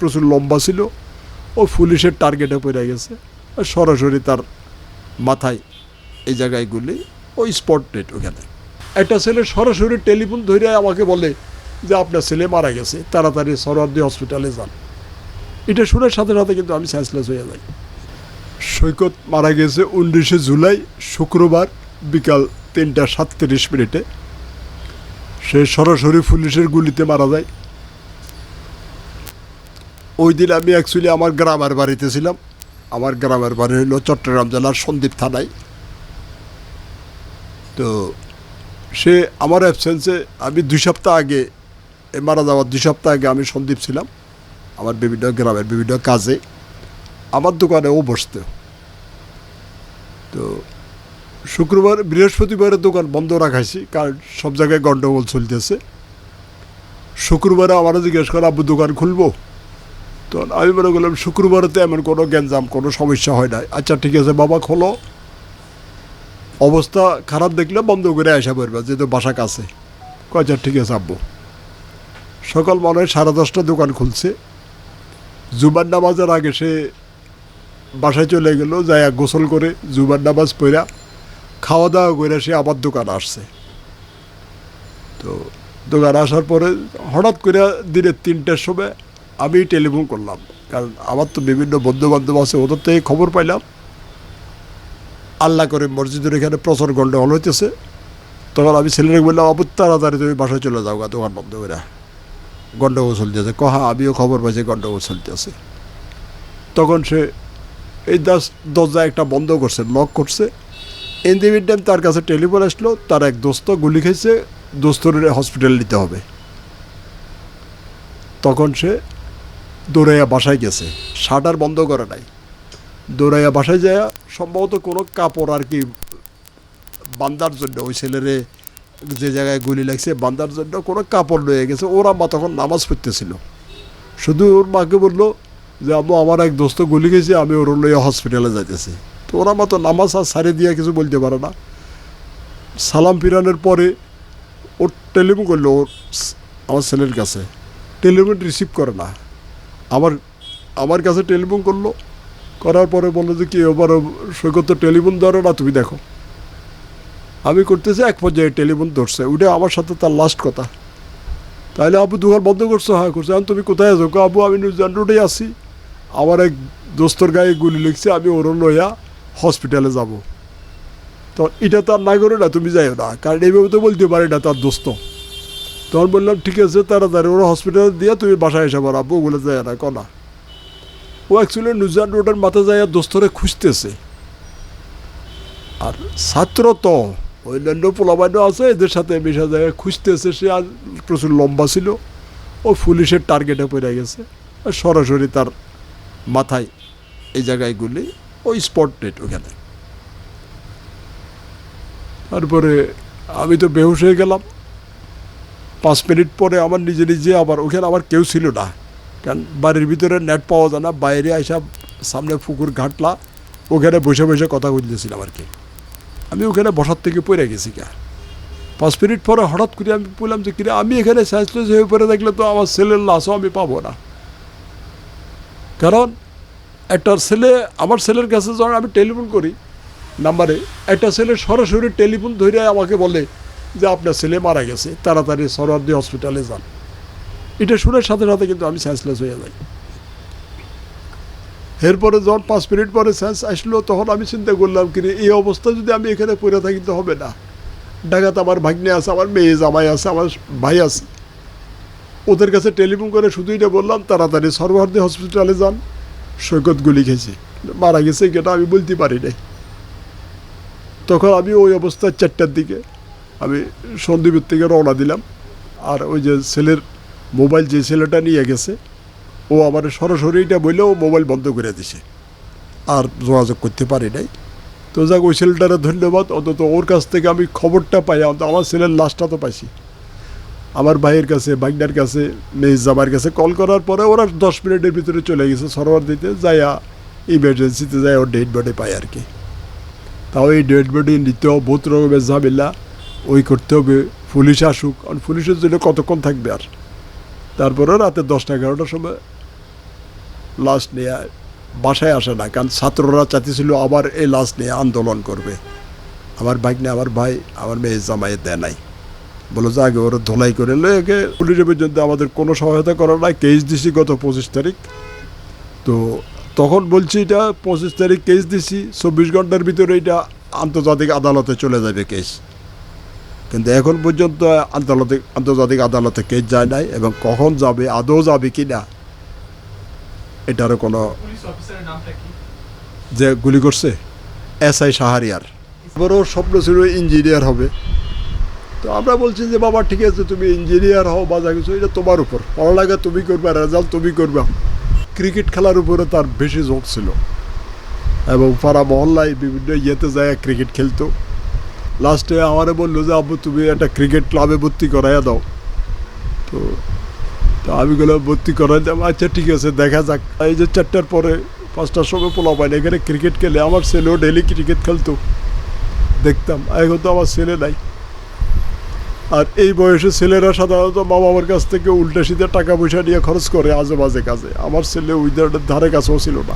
প্রচুর লম্বা ছিল, ও পুলিশের টার্গেটে পড়ে গেছে। আর সরাসরি তার মাথায় এই জায়গায় গুলি ওই স্পট ডেট ওখানে। একটা ছেলে সরাসরি টেলিফোন ধরে আমাকে বলে যে, আপনার ছেলে মারা গেছে, তাড়াতাড়ি সরওয়ার্দি হসপিটালে যান। এটা শোনার সাথে সাথে কিন্তু আমি সেন্সলেস হয়ে যাই। সৈকত মারা গেছে উনিশে জুলাই, শুক্রবার বিকাল তিনটা সাতত্রিশ মিনিটে। সে সরাসরি পুলিশের গুলিতে মারা যায়। ওই দিন আমি অ্যাকচুয়ালি আমার গ্রামের বাড়িতে ছিলাম। আমার গ্রামের বাড়ি হলো চট্টগ্রাম জেলার সন্দ্বীপ থানায়। তো সে আমার অ্যাবসেন্সে আমি দুই সপ্তাহ আগে, এ মারা যাওয়ার দুই সপ্তাহ আগে আমি সন্দীপ ছিলাম, আমার বিভিন্ন গ্রামের বিভিন্ন কাজে। আমার দোকানে ও বসতো। তো শুক্রবার, বৃহস্পতিবারের দোকান বন্ধ রাখাইছি, কারণ সব জায়গায় গণ্ডগোল চলতেছে। শুক্রবারে আমারও জিজ্ঞেস করে, আব্বু, দোকান খুলবো? তো আমি মনে করলাম শুক্রবারে তো এমন কোনো গ্যাঞ্জাম, কোনো সমস্যা হয় না আচ্ছা ঠিক আছে, বাবা, খোলো। অবস্থা খারাপ দেখলে বন্ধ করে আসা পড়বে, যেহেতু বাসা কাছে। আচ্ছা ঠিক আছে, আব্বু। সকাল মনে হয় সাড়ে দশটা দোকান খুলছে। জুবান নামাজের আগে সে বাসায় চলে গেল যাই গোসল করে জুবান নামাজ পড়া খাওয়া দাওয়া করে সে আবার দোকান আসছে। তো দোকান আসার পরে হঠাৎ করে দিনের তিনটার সময় আমি টেলিফোন করলাম। কারণ আমার তো বিভিন্ন বন্ধু বান্ধব আছে, ওদের থেকে খবর পাইলাম। আল্লাহ করে মসজিদের এখানে প্রচুর গন্ডগোল হইতেছে। তখন আমি ছেলেকে বললাম, আবু, তাড়াতাড়ি তুমি বাসায় চলে যাও গা, দোকান বন্ধ করে গন্ডগোল চলতেছে। কহা, আমিও খবর পাইছি গন্ডগোল চলতেছে। তখন সে এই দাস দরজা একটা বন্ধ করছে লক করছে। ইন দি টাইম তার কাছে টেলিফোন আসলো, তার এক দোস্ত গুলি খেয়েছে দোস্তর হসপিটাল নিতে হবে। তখন সে দৌড়াইয়া বাসায় গেছে। শাটার বন্ধ করে নাই। দৌড়াইয়া বাসায় যায় সম্ভবত কোনো কাপড় আর কি বান্দার জন্য ওই ছেলেরে যে জায়গায় গুলি লাগছে বান্দার জন্য কোনো কাপড় লয়ে গেছে। ওর আম্মা তখন নামাজ পড়তেছিল। শুধু ওর মাকে বলল যে, আম্মু, আমার এক দোস্ত গুলি গেছে, আমি ওর লইয়া হসপিটালে যাইতেছি। তো ওর আম্মা তো নামাজ আর সারে দিয়ে কিছু বলতে পারে না। সালাম ফিরানোর পরে ওর টেলিফোন করল ওর আমার ছেলের কাছে। টেলিফোন রিসিভ করে না। আমার আমার কাছে টেলিফোন করল। করার পরে বলল যে কি এবার সৈকত টেলিফোন ধরো না, তুমি দেখো। আমি করতেছি, এক পর্যায়ে টেলিফোন ধরছে। ওটা আমার সাথে তার লাস্ট কথা। তাহলে আবু দোকান বন্ধ করছ হ্যাঁ করছে। এখন তুমি কোথায় আছো? আবু, আমি নিউজিল্যান্ড রোডে আছি। আমার এক দোস্তর গায়ে গুলি লিখছে আমি ওর লইয়া হসপিটালে যাব। তো এটা তার না করে না, তুমি যাইও না। কারণ এইভাবে তো বলতে পারি না তার দোস্ত। তখন বললাম, ঠিক আছে, তাড়াতাড়ি ওরা হসপিটালে দিয়ে তুমি বাসায় এসে পারো আব্বু বলে যায় না, কনা। ও অ্যাকচুয়ালি নুজান রোডের মাথা যায় দোস্তরে খুঁজতেছে। আর ছাত্র তো, অন্যান্য পোলাবাইনও আছে, এদের সাথে মিশা জায়গায় খুঁজতেছে, সে আর প্রচুর লম্বা ছিল। ও পুলিশের টার্গেটে পড়ে গেছে, আর সরাসরি তার মাথায় এই জায়গায় গুলি ওই স্পট ডেট ওখানে। তারপরে আমি তো বেহুশ হয়ে গেলাম। পাঁচ মিনিট পরে আমার নিজে নিজে আবার, ওখানে আমার কেউ ছিল না। কারণ বাড়ির ভিতরে নেট পাওয়া যায় না, বাইরে আইসা সামনে পুকুর ঘাটলা, ওখানে বসে বসে কথা বলতেছিলাম আর কি। আমি ওখানে বসার থেকে পড়ে গেছি কে পাঁচ মিনিট পরে হঠাৎ করে আমি বললাম যে, কিরে, আমি এখানে সেন্সলেস হয়ে পড়ে দেখলে তো আমার ছেলের লাশও আমি পাবো না। কারণ, একটা ছেলে, আমার ছেলের কাছে যখন আমি টেলিফোন করি নাম্বারে একটা ছেলে সরাসরি টেলিফোন ধরে আমাকে বলে যে আপনার ছেলে মারা গেছে তাড়াতাড়ি সরওয়ার্দি হসপিটালে যান। এটা শোনার সাথে সাথে কিন্তু আমি সেন্সলেস হয়ে যাই। এরপরে যখন পাঁচ মিনিট পরে সেন্স আসলো তখন আমি চিন্তা করলাম কি রে, এই অবস্থা যদি আমি এখানে পড়ে থাকি তো হবে না। ঢাকাতে আমার ভাগ্নে আছে আমার মেয়ে জামাই আছে আমার ভাই আছে। ওদের কাছে টেলিফোন করে শুধু এটা বললাম তাড়াতাড়ি সর্বহার্দি হসপিটালে যান। সৈকত গুলি খেয়েছে। মারা গেছে এটা আমি বলতে পারি নাই। তখন আমি ওই অবস্থায় চারটার দিকে আমি সন্দীপের থেকে রওনা দিলাম। আর ওই যে ছেলের মোবাইল যে ছেলেটা নিয়ে গেছে, ও আমার সরাসরি এটা বললে, ও মোবাইল বন্ধ করে দিছে। আর যোগাযোগ করতে পারি নাই। তো যাক, ওই ছেলেটারে ধন্যবাদ। অন্তত ওর কাছ থেকে আমি খবরটা পাই। অন্তত আমার ছেলের লাশটা তো পাইছি। আমার ভাইয়ের কাছে বাইকনার কাছে মেয়ে জামার কাছে কল করার পরে ওরা দশ মিনিটের ভিতরে চলে গেছে সরোয়ার দিতে। যাইয়া ইমার্জেন্সিতে যাই ওর ডেড বডি পাই আর কি। তাও এই ডেড বডি নিতেও বহুত রকমের ঝামেলা। ওই করতে হবে, পুলিশ আসুক। কারণ পুলিশের জন্য কতক্ষণ থাকবে আর? তারপরে রাতে দশটা এগারোটার সময় লাশ নিয়ে বাসায় আসে না। কারণ ছাত্ররা চাইতেছিল আবার এই লাশ নিয়ে আন্দোলন করবে। আমার বাইক নিয়ে আমার ভাই, আমার মেয়ে জামাইয়ে দেয় নাই। বলে যে আগে ওরা ধোলাই করে লেগে পুলিশে পর্যন্ত আমাদের কোনো সহায়তা করা নাই। কেস দিছি গত পঁচিশ তারিখ। তো তখন বলছি এটা পঁচিশ তারিখ কেস দিছি, চব্বিশ ঘণ্টার ভিতরে এটা আন্তর্জাতিক আদালতে চলে যাবে কেস। কিন্তু এখন পর্যন্ত আন্তর্জাতিক আন্তর্জাতিক আদালতে কেস যায় নাই এবং কখন যাবে আদৌ যাবে কি না এটারও কোনো যে গুলি করছে এস আই সাহারিয়ার এবার ওর স্বপ্ন ছিল ইঞ্জিনিয়ার হবে। তো আমরা বলছি যে বাবা ঠিক আছে তুমি ইঞ্জিনিয়ার হও বা যা কিছু এটা তোমার উপর। পড়ালেখা তুমি করবে রেজাল্ট তুমি করবে। ক্রিকেট খেলার উপরে তার বেশি ঝোঁক ছিল। এবং পাড়া মহল্লায় বিভিন্ন ইয়েতে যায় ক্রিকেট খেলতো। লাস্টে আমারে বলল যে, আব্বু, তুমি একটা ক্রিকেট ক্লাবে ভর্তি করাইয়া দাও। তো তো আমি গেলে ভর্তি করাই দিলাম আচ্ছা ঠিক আছে, দেখা যাক। এই যে চারটার পরে পাঁচটার সময় পোলা পাই এখানে ক্রিকেট খেলে আমার ছেলেও ডেলি ক্রিকেট খেলতো। দেখতাম, এখন তো আমার ছেলে নাই। আর এই বয়সে ছেলেরা সাধারণত মা বাবার কাছ থেকে উল্টে সিধে টাকা পয়সা নিয়ে খরচ করে আজে বাজে কাজে। আমার ছেলে ওই ধরনের ধারে কাছেও ছিল না।